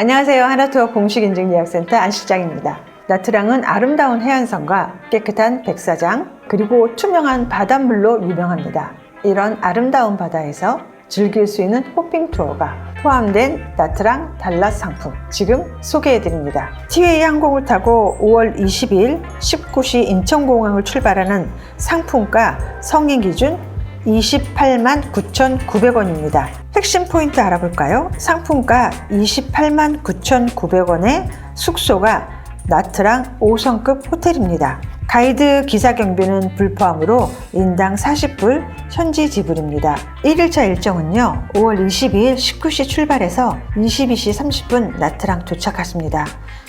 안녕하세요. 하나투어 공식 인증 예약센터 안실장입니다. 나트랑은 아름다운 해안선과 깨끗한 백사장, 그리고 투명한 바닷물로 유명합니다. 이런 아름다운 바다에서 즐길 수 있는 호핑 투어가 포함된 나트랑 달랏 상품 지금 소개해드립니다. 티웨이 항공을 타고 5월 20일 19시 인천공항을 출발하는 상품가 성인 기준 28만 9,900원입니다. 핵심 포인트 알아볼까요? 상품가 28만 9,900원에 숙소가 나트랑 5성급 호텔입니다. 가이드 기사 경비는 불포함으로 인당 40불 현지 지불입니다. 1일차 일정은요, 5월 22일 19시 출발해서 22시 30분 나트랑 도착하십니다.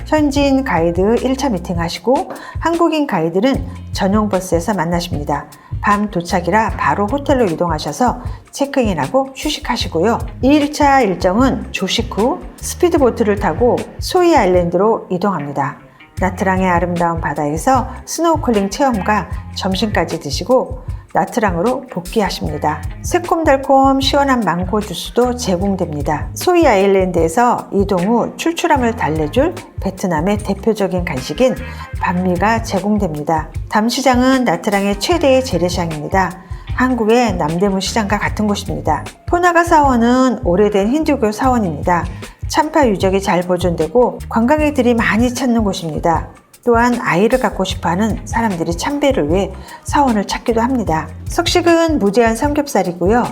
현지인 가이드 1차 미팅 하시고 한국인 가이드는 전용 버스에서 만나십니다. 밤 도착이라 바로 호텔로 이동하셔서 체크인하고 휴식하시고요. 2일차 일정은 조식 후 스피드보트를 타고 소이 아일랜드로 이동합니다. 나트랑의 아름다운 바다에서 스노우콜링 체험과 점심까지 드시고 나트랑으로 복귀하십니다. 새콤달콤 시원한 망고 주스도 제공됩니다. 소이 아일랜드에서 이동 후 출출함을 달래줄 베트남의 대표적인 간식인 반미가 제공됩니다. 담시장은 나트랑의 최대의 재래시장입니다. 한국의 남대문 시장과 같은 곳입니다. 포나가 사원은 오래된 힌두교 사원입니다. 참파 유적이 잘 보존되고 관광객들이 많이 찾는 곳입니다. 또한 아이를 갖고 싶어하는 사람들이 참배를 위해 사원을 찾기도 합니다. 석식은 무제한 삼겹살이고요.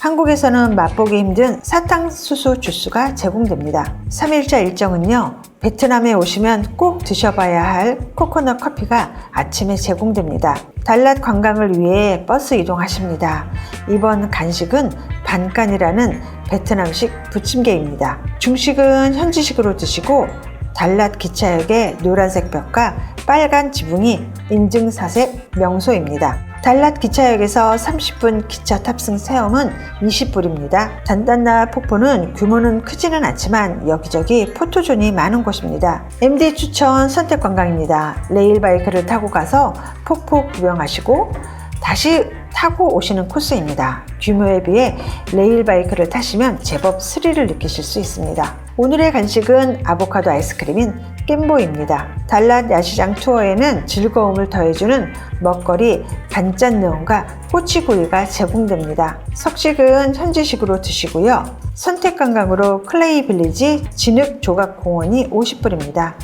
한국에서는 맛보기 힘든 사탕수수 주스가 제공됩니다. 3일차 일정은요. 베트남에 오시면 꼭 드셔봐야 할 코코넛 커피가 아침에 제공됩니다. 달랏 관광을 위해 버스 이동하십니다. 이번 간식은 반간이라는 베트남식 부침개입니다. 중식은 현지식으로 드시고 달랏 기차역의 노란색 벽과 빨간 지붕이 인증사색 명소입니다. 달랏 기차역에서 30분 기차 탑승 체험은 20불입니다. 단단나 폭포는 규모는 크지는 않지만 여기저기 포토존이 많은 곳입니다. MD 추천 선택 관광입니다. 레일바이크를 타고 가서 폭포 구경하시고 다시 타고 오시는 코스입니다. 규모에 비해 레일바이크를 타시면 제법 스릴을 느끼실 수 있습니다. 오늘의 간식은 아보카도 아이스크림인 겜보입니다. 달랏 야시장 투어에는 즐거움을 더해주는 먹거리 반짠느온과 꼬치구이가 제공됩니다. 석식은 현지식으로 드시고요. 선택관광으로 클레이 빌리지 진흙조각공원이 50불입니다.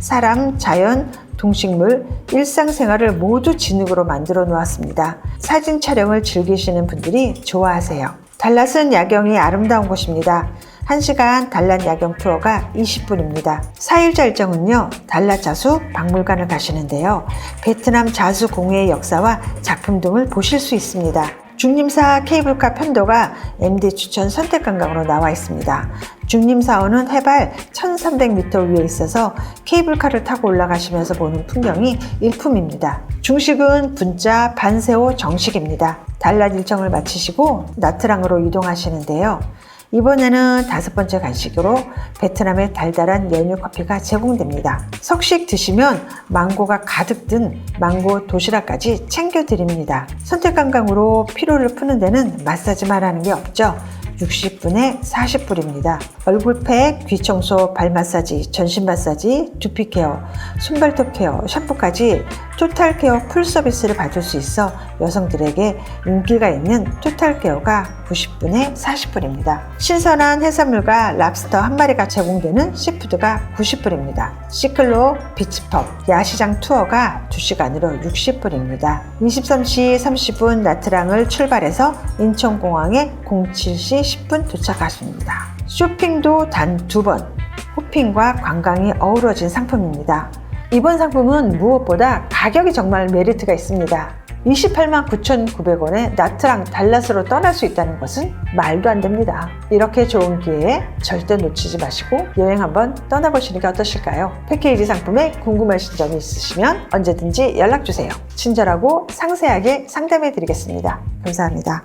사람, 자연, 동식물, 일상생활을 모두 진흙으로 만들어 놓았습니다. 사진 촬영을 즐기시는 분들이 좋아하세요. 달랏은 야경이 아름다운 곳입니다. 1시간 달랏 야경 투어가 20분입니다. 4일자 일정은요, 달랏 자수 박물관을 가시는데요. 베트남 자수 공예의 역사와 작품 등을 보실 수 있습니다. 중림사 케이블카 편도가 MD 추천 선택 관광으로 나와 있습니다. 중림사원은 해발 1300m 위에 있어서 케이블카를 타고 올라가시면서 보는 풍경이 일품입니다. 중식은 분짜 반세오 정식입니다. 달랏 일정을 마치시고 나트랑으로 이동하시는데요. 이번에는 다섯 번째 간식으로 베트남의 달달한 연유 커피가 제공됩니다. 석식 드시면 망고가 가득 든 망고 도시락까지 챙겨드립니다. 선택 관광으로 피로를 푸는 데는 마사지만 하는 게 없죠. 60분에 40불입니다. 얼굴팩, 귀청소, 발 마사지, 전신 마사지, 두피 케어, 손발톱 케어, 샴푸까지 토탈 케어 풀 서비스를 받을 수 있어 여성들에게 인기가 있는 토탈 케어가 90분에 40불입니다. 신선한 해산물과 랍스터 한 마리가 제공되는 시푸드가 90불입니다. 시클로 비치펍 야시장 투어가 2시간으로 60불입니다. 23시 30분 나트랑을 출발해서 인천공항에 07시 10분 도착하십니다. 쇼핑도 단 두 번, 호핑과 관광이 어우러진 상품입니다. 이번 상품은 무엇보다 가격이 정말 메리트가 있습니다. 28만 9,900원에 나트랑 달랏으로 떠날 수 있다는 것은 말도 안 됩니다. 이렇게 좋은 기회에 절대 놓치지 마시고 여행 한번 떠나보시는 게 어떠실까요? 패키지 상품에 궁금하신 점이 있으시면 언제든지 연락주세요. 친절하고 상세하게 상담해 드리겠습니다. 감사합니다.